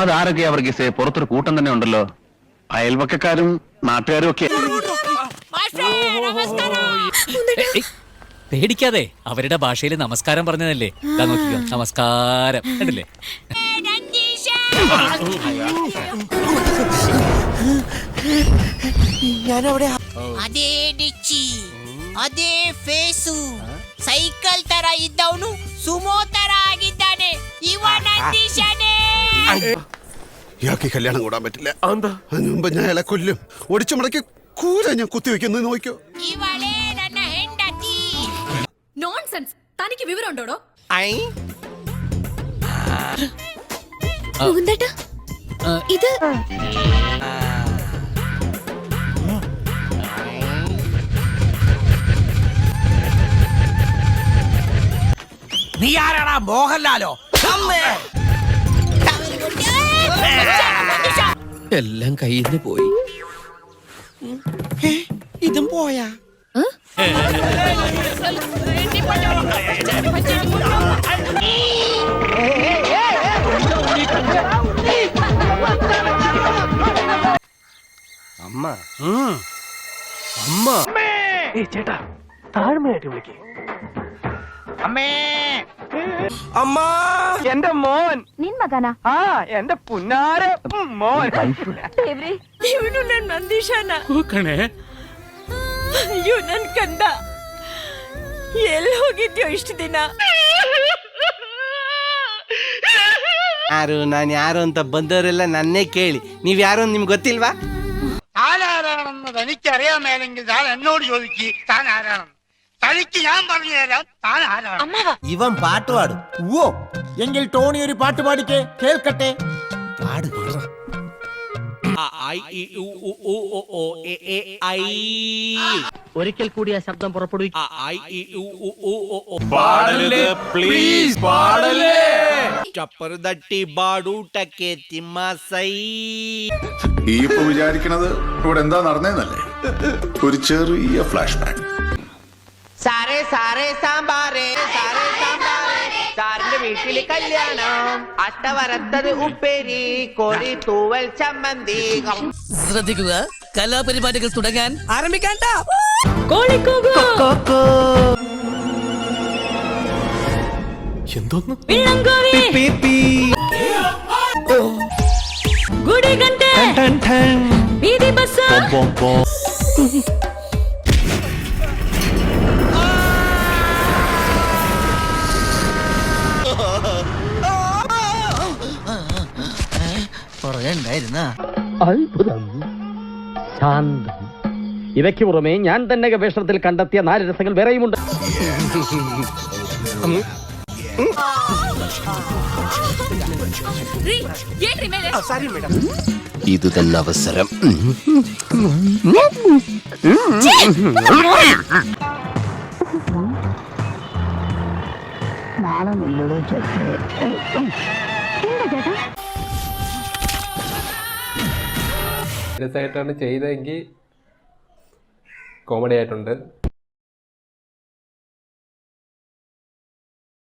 അതാരൊക്കെയാ വർഗീസേ പുറത്തൊരു കൂട്ടം തന്നെ ഉണ്ടല്ലോ അയൽവക്കക്കാരും നാട്ടുകാരും ഒക്കെ ഏയ്, പേടിക്കാതെ അവരുടെ ഭാഷയിൽ നമസ്കാരം പറഞ്ഞതല്ലേ ദാ നോക്കിക്കോ നമസ്കാരം കണ്ടില്ലേ ಅದೇ ಡಿಚ್ಚಿ ಅದೇ ಫೇಸು ಸೈಕಲ್ ತರ ಇದ್ದವನು ಸುಮೋ ತರ ಆಗಿದ್ದಾನೆ ಇವ ನಂದೀಶನೇ ഇയാൾക്ക് കല്യാണം കൂടാൻ പറ്റില്ല. എന്താ മുമ്പ് ഞാൻ ഇല കൊല്ലും. ഒടിച്ചു മുടക്കി കൂല ഞാൻ കുത്തിവെക്കുന്നത് നോക്കിയോ നോൺസെൻസ് തനിക്ക് വിവരം ഉണ്ടോടോ ഇത് നീ ആരാടാ മോഹൻലാലോ? അമ്മേ എല്ലാം കയ്യിൽ നിന്ന് പോയി ഇതും പോയാ? അമ്മ. അമ്മ. അമ്മ. അമ്മ. എന്റെ മോൻ. ನಿನ್ ആ എന്റെ പുന്നാര മോൻ. ಇವನು ನನ್ನ ನಂದೀಶನ ಹೂ ಅಯ್ಯೋ ನನ್ನ ಎಲ್ಲಿ ಇಷ್ಟು ದಿನ ಯಾರು ನಾನು ಯಾರು ಅಂತ ಬಂದವರೆಲ್ಲ ನನ್ನೇ ಕೇಳಿ ನೀವು ಯಾರು ಅಂತ ನಿಮ್ಗೆ ಗೊತ್ತಿಲ್ವಾ താൻ ആരാണെന്ന് തനിക്കറിയാൻ മേലെങ്കിൽ താൻ ನೋಡಿ ചോദിക്ക്. തനിക്ക് ഞാൻ പറഞ്ഞു തരാം താൻ ആരാണ്? ഇവൻ പാട്ട് പാടും. ഓ എങ്കിൽ ടോണി ഒരു പാട്ട് പാടിക്കേ. കേൾക്കട്ടെ. പാട് ഒരിക്കൽ കൂടി ആ ശബ്ദം പുറപ്പെടുവിക്കും ഈ ഇപ്പൊ വിചാരിക്കണത് ഇവിടെ എന്താ നടന്നേന്നല്ലേ? ഒരു ചെറിയ ഫ്ലാഷ് ബാക്ക് സാറേ സാറേ സാമ്പാറേ സാറേ സാമ്പാറേ. സാറിന്റെ വീട്ടിൽ കല്യാണം. അട്ട വരത്തത് ഉപ്പേരി കോഴി തൂവൽ ചമ്മന്തി. ശ്രദ്ധിക്കുക കലാപരിപാടികൾ തുടങ്ങാൻ ആരംഭിക്കാൻ എന്തോന്ന്? ഗുടി കണ്ടേ. വീതി ബസ്. കുറേ അത്ഭുതം. ശാന്തം. ഇവയ്ക്ക് പുറമെ ഞാൻ തന്നെ ഗവേഷണത്തിൽ കണ്ടെത്തിയ നാല് രസങ്ങൾ വേറെയുമുണ്ട്. ഇത് തന്നെ അവസരം. നാളെ രസമായിട്ടാണ് ചെയ്തതെങ്കിൽ കോമഡി ആയിട്ടുണ്ട്.